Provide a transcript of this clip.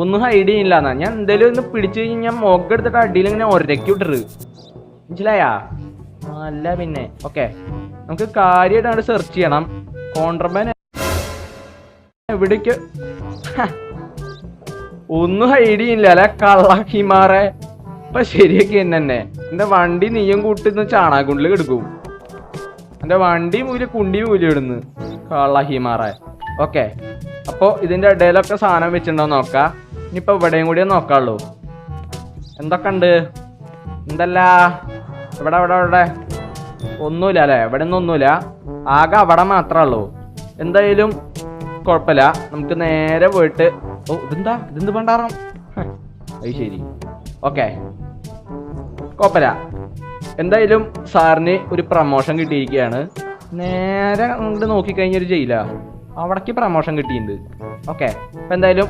ഒന്നും ഹൈഡ് ചെയ്യില്ല എന്നാ. ഞാൻ എന്തായാലും ഒന്ന് പിടിച്ചു കഴിഞ്ഞാൽ ഞാൻ മുഖം എടുത്തിട്ട് അടിയിൽ ഇങ്ങനെ ഒരക്കി വിട്ടത് മനസ്സിലായാ? അല്ല പിന്നെ. ഓക്കെ നമുക്ക് കാര്യമായിട്ട് സെർച്ച് ചെയ്യണം. കോൺട്രബാൻ എവിടേക്ക്. ഒന്നും ഹൈഡ് ചെയ്യില്ല അല്ലെ? കള്ളാക്കിമാറെ അപ്പൊ ശരിയൊക്കെ എന്നെ എന്റെ വണ്ടി നീയും കൂട്ടിന്ന് ചാണാക്കുണ്ടിൽ കിടക്കും. എന്റെ വണ്ടി മൂല്യ കുണ്ടി മൂല്യം ഇടുന്നു. കള്ളാഹിമാറെ ഓക്കെ അപ്പോ ഇതിന്റെ ഇടയിലൊക്കെ സാധനം വെച്ചിട്ടുണ്ടോ നോക്കാം. ഇനിയിപ്പോ ഇവിടെയും കൂടിയേ നോക്കാള്ളൂ. എന്തൊക്കെ ഉണ്ട് എന്തല്ല? ഇവിടെ ഇവിടെ ഇവിടെ. ഒന്നുമില്ല അല്ലേ? ഇവിടെ നിന്ന് ഒന്നുമില്ല. ആകെ അവിടെ മാത്രമേ ഉള്ളൂ. എന്തായാലും കുഴപ്പമില്ല. നമുക്ക് നേരെ പോയിട്ട് ഓ ഇതെന്താ? ഇതെന്ത് പണ്ടാറാം അത് ശരി. ഓക്കെ. കുഴപ്പമില്ല. എന്തായാലും സാറിന് ഒരു പ്രമോഷൻ കിട്ടിയിരിക്കുകയാണ്. നേരെ അങ്ങോട്ട് നോക്കിക്കഴിഞ്ഞൊരു ജയില. അവിടേക്ക് പ്രമോഷൻ കിട്ടിയിട്ടുണ്ട്. ഓക്കെ. അപ്പം എന്തായാലും